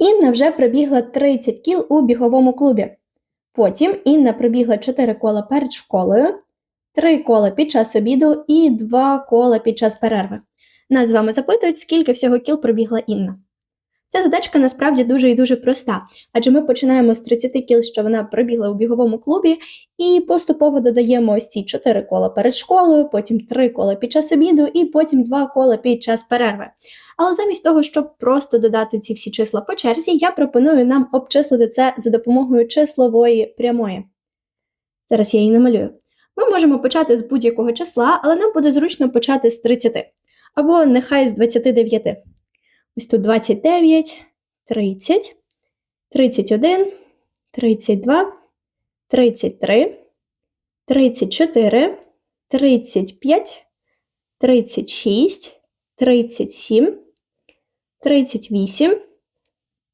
Інна вже пробігла 30 кіл у біговому клубі. Потім Інна пробігла 4 кола перед школою, 3 кола під час обіду і 2 кола під час перерви. Нас з вами запитують, скільки всього кіл пробігла Інна. Ця задачка насправді дуже і дуже проста, адже ми починаємо з 30 кіл, що вона пробігла у біговому клубі, і поступово додаємо ось ці 4 кола перед школою, потім 3 кола під час обіду і потім 2 кола під час перерви. Але замість того, щоб просто додати ці всі числа по черзі, я пропоную нам обчислити це за допомогою числової прямої. Зараз я її намалюю. Ми можемо почати з будь-якого числа, але нам буде зручно почати з 30. Або нехай з 29. Ось тут 29, 30, 31, 32, 33, 34, 35, 36, 37, 38,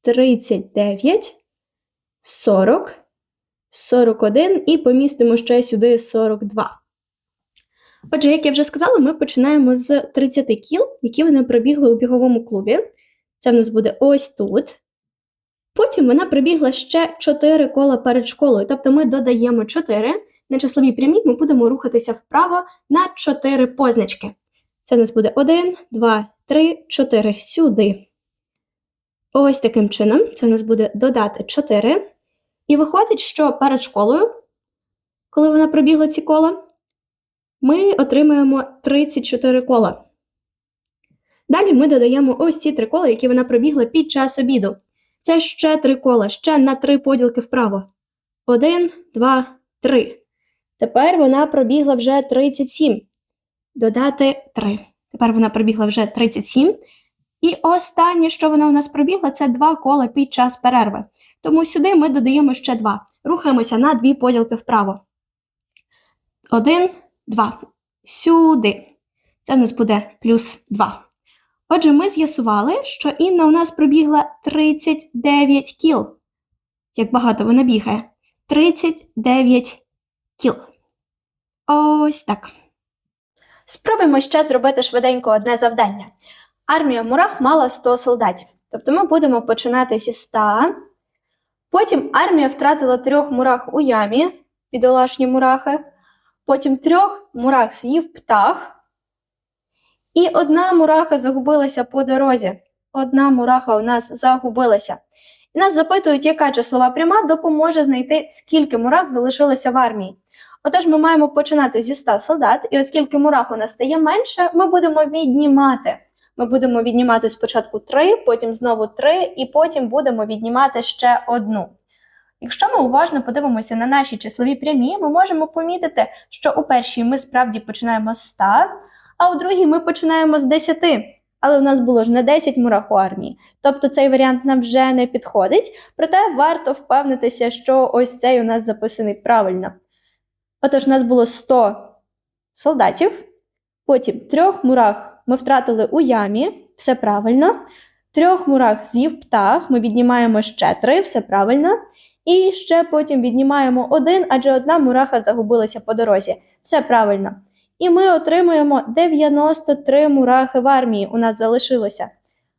39, 40, 41 і помістимо ще сюди 42. Отже, як я вже сказала, ми починаємо з 30 кіл, які вони пробігли у біговому клубі. Це в нас буде ось тут. Потім вона пробігла ще 4 кола перед школою, тобто ми додаємо 4. На числовій прямій ми будемо рухатися вправо на 4 позначки. Це в нас буде 1, 2, 3, 4 сюди. Ось таким чином, це у нас буде додати 4. І виходить, що перед школою, коли вона пробігла ці кола, ми отримаємо 34 кола. Далі ми додаємо ось ці три кола, які вона пробігла під час обіду. Це ще три кола, ще на три поділки вправо. Один, два, три. Тепер вона пробігла вже 37. Додати 3. Тепер вона пробігла вже 37. І останнє, що вона у нас пробігла, це два кола під час перерви. Тому сюди ми додаємо ще два. Рухаємося на дві поділки вправо. Один, два. Сюди. Це в нас буде плюс 2. Отже, ми з'ясували, що Інна у нас пробігла 39 кіл. Як багато вона бігає. 39 кіл. Ось так. Спробуємо ще зробити швиденько одне завдання. Армія мурах мала 100 солдатів. Тобто ми будемо починати зі 100. Потім армія втратила трьох мурах у ямі, бідолашні мурахи. Потім трьох мурах з'їв птах. І одна мураха загубилася по дорозі. Одна мураха у нас загубилася. І нас запитують, яка числова пряма допоможе знайти, скільки мурах залишилося в армії. Отож, ми маємо починати зі 100 солдат, і оскільки мурах у нас стає менше, ми будемо віднімати. Ми будемо віднімати спочатку 3, потім знову 3, і потім будемо віднімати ще одну. Якщо ми уважно подивимося на наші числові прямі, ми можемо помітити, що у першій ми справді починаємо з 100, а у другій ми починаємо з 10. Але у нас було ж не 10 мурах у армії. Тобто цей варіант нам вже не підходить, проте варто впевнитися, що ось цей у нас записаний правильно. Отож, у нас було 100 солдатів, потім трьох мурах ми втратили у ямі, все правильно. Трьох мурах з'їв птах, ми віднімаємо ще три, все правильно. І ще потім віднімаємо один, адже одна мураха загубилася по дорозі. Все правильно. І ми отримуємо 93 мурахи в армії. У нас залишилося.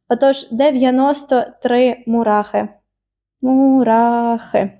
Отож, 93 мурахи. Мурахи.